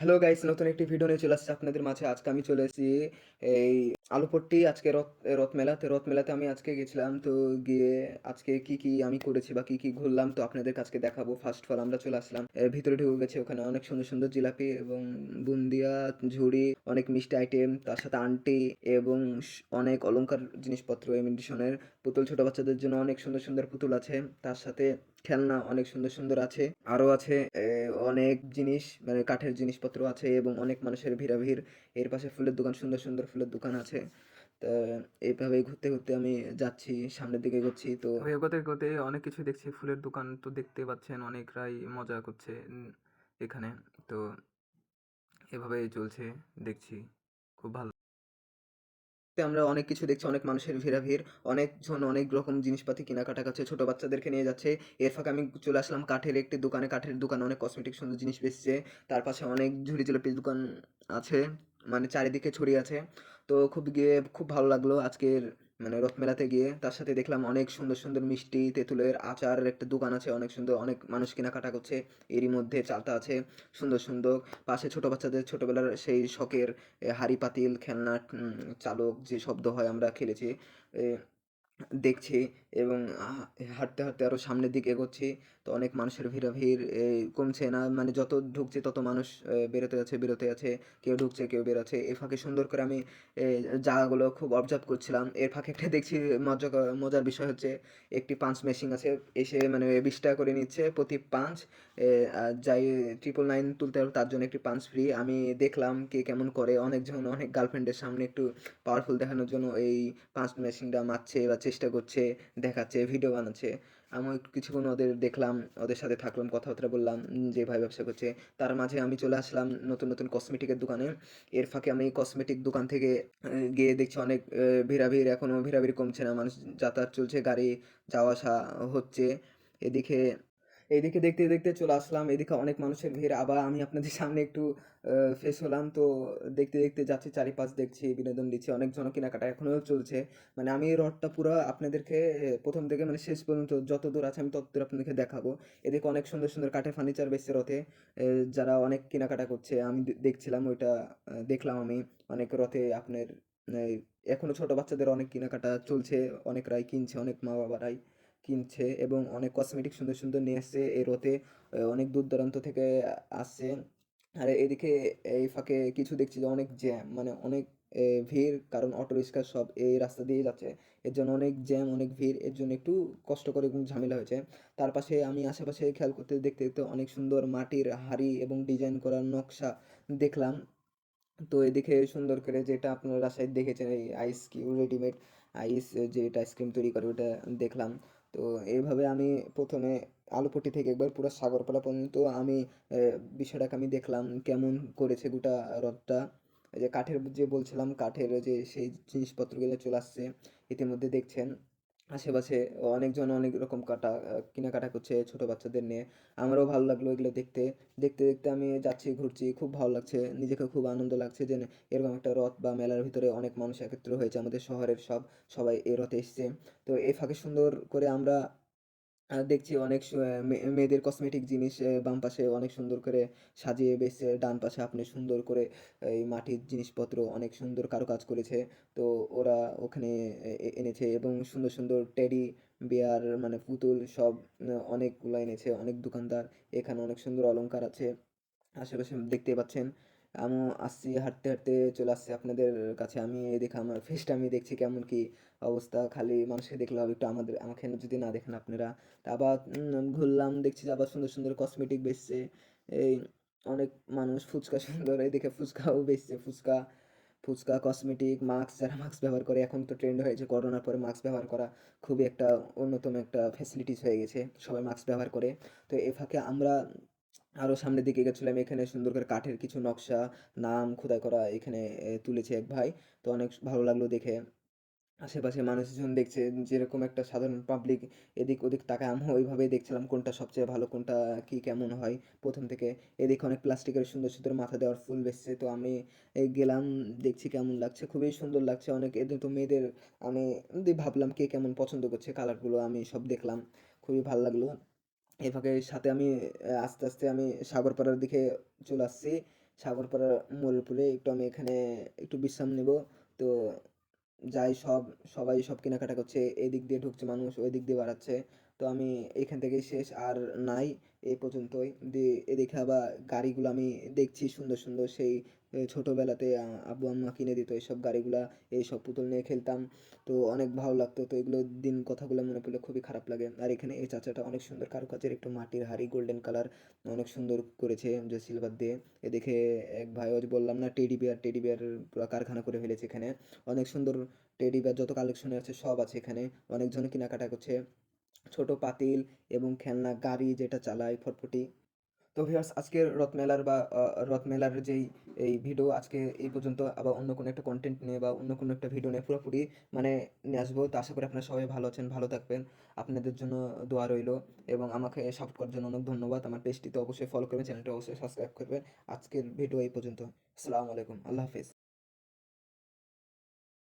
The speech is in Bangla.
হ্যালো গাইস নতুন একটি ভিডিও নিয়ে চলে আসছে আপনাদের মাঝে। আজকে আমি চলে এসেছি এই আলুপট্টি আজকে রথ রথ মেলাতে রথ মেলাতে আমি আজকে গেছিলাম, তো গিয়ে আজকে কি কি আমি করেছি বা কি কি ঘুরলাম, তো আপনাদের কাছে দেখাবো। ফার্স্ট ফল আমরা চলে আসলাম ভিতরে ঢুকে গেছে ওখানে অনেক সুন্দর সুন্দর জিলাপি এবং বুন্দিয়া, ঝুড়ি, অনেক মিষ্টি আইটেম তার সাথে আন্টি এবং অনেক অলংকার জিনিসপত্র ইমিটেশনের পুতুল ছোট বাচ্চাদের জন্য অনেক সুন্দর সুন্দর পুতুল আছে, তার সাথে খেলনা অনেক সুন্দর সুন্দর আছে। আরও আছে অনেক জিনিস মানে কাঠের জিনিসপত্র আছে এবং অনেক মানুষের ভিড়াভিড়। এর পাশে ফুলের দোকান, সুন্দর সুন্দর ফুলের দোকান আছে। তা এইভাবে ঘুরতে ঘুরতে আমি যাচ্ছি, সামনের দিকে এগোচ্ছি, তো এগোতে এগোতে অনেক কিছু দেখছি। ফুলের দোকান তো দেখতে পাচ্ছেন, অনেকরাই মজা করছে এখানে। তো এভাবেই চলছে, দেখছি। খুব ভালো আমরা অনেক কিছু দেখছি, অনেক মানুষের ভিড়াভিড় অনেকজন অনেক রকম জিনিসপাতি কেনাকাটা করছে, ছোট বাচ্চাদেরকে নিয়ে যাচ্ছে। এর ফাঁকে আমি চলে আসলাম কাঠের একটি দোকানে, কাঠের দোকানে অনেক কসমেটিক সুন্দর জিনিস বেচছে। তার পাশে অনেক ঝুড়ি জিলাপির দোকান আছে মানে চারিদিকে ছড়িয়ে আছে। তো খুব গিয়ে খুব ভালো লাগল আজকের মানে রথমেলাতে গিয়ে তার সাথে দেখলাম অনেক সুন্দর সুন্দর মিষ্টি, তেঁতুলের আচারের একটা দোকান আছে, অনেক সুন্দর, অনেক মানুষ কেনাকাটা করছে। এরই মধ্যে চালতা আছে, সুন্দর সুন্দর। পাশে ছোট বাচ্চাদের ছোটবেলার সেই শখের হাড়ি, পাতিল, খেলনা চালক যে শব্দ হয় আমরা খেলেছি। দেখছি এবং হাঁটতে হাঁটতে আরও সামনের দিকে এগোচ্ছে। তো অনেক মানুষের ভিড়াভিড় কমছে না। মানে যত ঢুকছে তত মানুষ বেরোতে যাচ্ছে, বেরোতে আছে কেউ ঢুকছে, কেউ বেরোচ্ছে। এ ফাঁকে সুন্দর করে আমি জায়গাগুলো খুব অবজার্ভ করছিলাম। এর ফাঁকে একটা দেখছি মজা মজার বিষয় হচ্ছে একটি পাঞ্চ মেশিন আছে। এসে মানে বিশ টাকা করে নিচ্ছে প্রতি পাঞ্চ যাই ট্রিপল নাইন তুলতে পারবে তার জন্য একটি পাঞ্চ ফ্রি আমি দেখলাম কে কেমন করে। অনেকজন, অনেক গার্লফ্রেন্ডের সামনে একটু পাওয়ারফুল দেখানোর জন্য এই পাঁচ মেশিনটা মারছে, বা চেষ্টা করছে, দেখাচ্ছে ভিডিও বানাচ্ছে। আমি কিছুক্ষণ ওদের দেখলাম, ওদের সাথে থাকলাম, কথাবার্তা বললাম, যে ভাই ব্যবসা করছে। তার মাঝে আমি চলে আসলাম নতুন নতুন কসমেটিকের দোকানে। এর ফাঁকে আমি কসমেটিক দোকান থেকে গিয়ে দেখছি অনেক ভিড়াভিড় এখনও ভিড়াভিড় কমছে না। মানুষ যাতায়াত চলছে, গাড়ি যাওয়া আসা হচ্ছে। এদিকে এইদিকে দেখতে দেখতে চলে আসলাম। এদিকে অনেক মানুষের ভিড়। আবার আমি আপনাদের সামনে একটু ফেস হলাম। তো দেখতে দেখতে যাচ্ছি, চারিপাশ দেখছি, বিনোদন দিচ্ছি। অনেক জন কেনাকাটা এখনও চলছে। মানে আমি এই রথটা পুরো আপনাদেরকে প্রথম থেকে মানে শেষ পর্যন্ত যত দূর আছে আমি তত দূর আপনাদেরকে দেখাবো। এদিকে অনেক সুন্দর সুন্দর কাঠের ফার্নিচার বেচছে রথে। যারা অনেক কেনাকাটা করছে, আমি দেখছিলাম ওইটা দেখলাম আমি। অনেক রথে আপনার এখনও এখনও ছোট বাচ্চাদের অনেক কেনাকাটা চলছে, অনেকরাই কিনছে, অনেক মা বাবারাই কিনছে এবং অনেক কসমেটিক সুন্দর সুন্দর নিয়ে আসছে। এই আহ, অনেক দূর দূরান্ত থেকে আসছে। আর এদিকে এই ফাঁকে কিছু দেখছি যে অনেক জ্যাম মানে অনেক ভিড় কারণ অটো রিক্সা সব এই রাস্তা দিয়ে যাচ্ছে। এর জন্য অনেক জ্যাম অনেক ভিড় এর জন্য একটু কষ্টকর এবং ঝামেলা হয়েছে। তার পাশে আমি আশেপাশে খেয়াল করতে দেখতে দেখতে অনেক সুন্দর মাটির হাড়ি এবং ডিজাইন করার নকশা দেখলাম। তো এদিকে সুন্দর করে যেটা আপনারা রাজশাহীতে দেখেছেন এই আইস কিউ রেডিমেড আইস যেটা আইসক্রিম তৈরি করে ওটা দেখলাম। তো এইভাবে আমি প্রথমে আলুপট্টি থেকে একবার পুরো সাগরপাড়া পর্যন্ত আমি বিষয়টাকে আমি দেখলাম কেমন করেছে গোটা এই যে কাঠের যে বলছিলাম, কাঠের যে সেই জিনিসপত্রগুলো চলে আসছে, ইতিমধ্যে দেখছেন। আশেপাশে অনেকজন অনেক রকম কাটা, কেনাকাটা করছে ছোট বাচ্চাদের নিয়ে। আমারও ভালো লাগল এগুলো দেখতে। দেখতে দেখতে আমি যাচ্ছি, ঘুরছি, খুব ভালো লাগছে। নিজেকে খুব আনন্দ লাগছে যে এরকম একটা রথ বা মেলার ভিতরে অনেক মানুষ একত্র হয়েছে আমাদের শহরের সব, সবাই এই রথে এসছে। তো এই ফাঁকে সুন্দর করে আমরা আহ, দেখছি অনেক মেয়েদের কসমেটিক জিনিস বাম পাশে অনেক সুন্দর করে সাজিয়ে বেছে ডান পাশে আপনি সুন্দর করে এই মাটির জিনিসপত্র অনেক সুন্দর কারুকাজ করেছে। তো ওরা ওখানে এনেছে এবং সুন্দর সুন্দর টেডি বিয়ার মানে পুতুল সব অনেকগুলো এনেছে অনেক দোকানদার। এখানে অনেক সুন্দর অলংকার আছে। আশেপাশে দেখতে পাচ্ছেন। আমিও আসছি, হাঁটতে হাঁটতে চলে আসছি আপনাদের কাছে। আমি এই দেখে আমার ফেসটা আমি দেখছি কেমন কি অবস্থা। খালি মানুষকে দেখলে হবে একটু আমাদের, আমাকে যদি না দেখেন আপনারা। আবার ঘুরলাম, দেখছি আবার সুন্দর সুন্দর কসমেটিক বেচছে। এই অনেক মানুষ ফুচকা সুন্দর, এই দেখে ফুচকাও বেচছে। ফুচকা ফুচকা কসমেটিক মাস্ক যারা মাস্ক ব্যবহার করে, এখন তো ট্রেন্ড হয়েছে করোনার পরে মাস্ক ব্যবহার করা। খুবই একটা অন্যতম একটা ফ্যাসিলিটিস হয়ে গেছে সবাই মাস্ক ব্যবহার করে। তো এ ফাঁকে আমরা আরও সামনের দিকে গেছিলাম, এখানে সুন্দর করে কাঠের কিছু নকশা, নাম খোদাই করা এখানে তুলেছে এক ভাই। তো অনেক ভালো লাগল দেখে। আশেপাশে মানুষজন দেখছে, যেরকম একটা সাধারণ পাবলিক এদিক ওদিক তাকায় আমিও ওইভাবেই দেখছিলাম কোনটা সবচেয়ে ভালো, কোনটা কি, কেমন হয় প্রথম থেকে। এদিকে অনেক প্লাস্টিকের সুন্দর সুন্দর মাথা দেওয়ার ফুল বেচছে তো আমি গেলাম, দেখছি কেমন লাগছে, খুবই সুন্দর লাগছে। অনেক এদের তো মেয়েদের আমি, ভাবলাম কে কেমন পছন্দ করছে কালারগুলো আমি সব দেখলাম, খুবই ভালো লাগল। এই ফাঁকে সাথে আমি আস্তে আস্তে আমি সাগরপাড়ার দিকে চলে আসছি। সাগরপাড়ার মোড়ের পুলে একটু আমি এখানে একটু বিশ্রাম নেব। তো যাই সব, সবাই সব কেনাকাটা করছে। এদিক দিয়ে ঢুকছে মানুষ ওই দিক দিয়ে বাড়াচ্ছে। তো আমি এখান থেকেই শেষ। আর নাই এই পর্যন্তই। এদিকে আবার গাড়িগুলো আমি দেখছি সুন্দর সুন্দর। সেই এ, ছোটবেলাতে আব্বু আম্মা কিনে দিত এইসব গাড়িগুলা এইসব পুতুল নিয়ে খেলতাম। তো অনেক ভালো লাগতো। তো এগুলো দিন কথাগুলো মনে পড়লে খুবই খারাপ লাগে। আর এখানে এই চাচাটা অনেক সুন্দর কারুকাজের একটু মাটির হাড়ি গোল্ডেন কালার অনেক সুন্দর করেছে যে সিলভার দিয়ে। এ দেখে এক ভাই বললাম না টেডি বিয়ার টেডি বিয়ার পুরো কারখানা করে ফেলেছে এখানে। অনেক সুন্দর টেডি বিয়ার যত কালেকশনে আছে সব আছে এখানে। অনেকজন কেনাকাটা করছে। ছোট পাতিল এবং খেলনা, গাড়ি যেটা চালায় ফটফটি। তো ভিউয়ার্স আজকের রথমেলার বা রথমেলার যেই, এই ভিডিও আজকে এই পর্যন্ত আবার অন্য কোনো একটা কন্টেন্ট নিয়ে বা অন্য কোনো একটা ভিডিও নিয়ে পুরোপুরি মানে নিয়ে আসব। তো আশা করি আপনারা সবাই ভালো আছেন, ভালো থাকবেন। আপনাদের জন্য দোয়া রইল এবং আমাকে সাপোর্ট করার জন্য অনেক ধন্যবাদ। আমার পেজটিতে অবশ্যই ফলো করবেন চ্যানেলটা অবশ্যই সাবস্ক্রাইব করবেন। আজকের ভিডিও এই পর্যন্ত। আসসালামু আলাইকুম। আল্লাহ হাফিজ।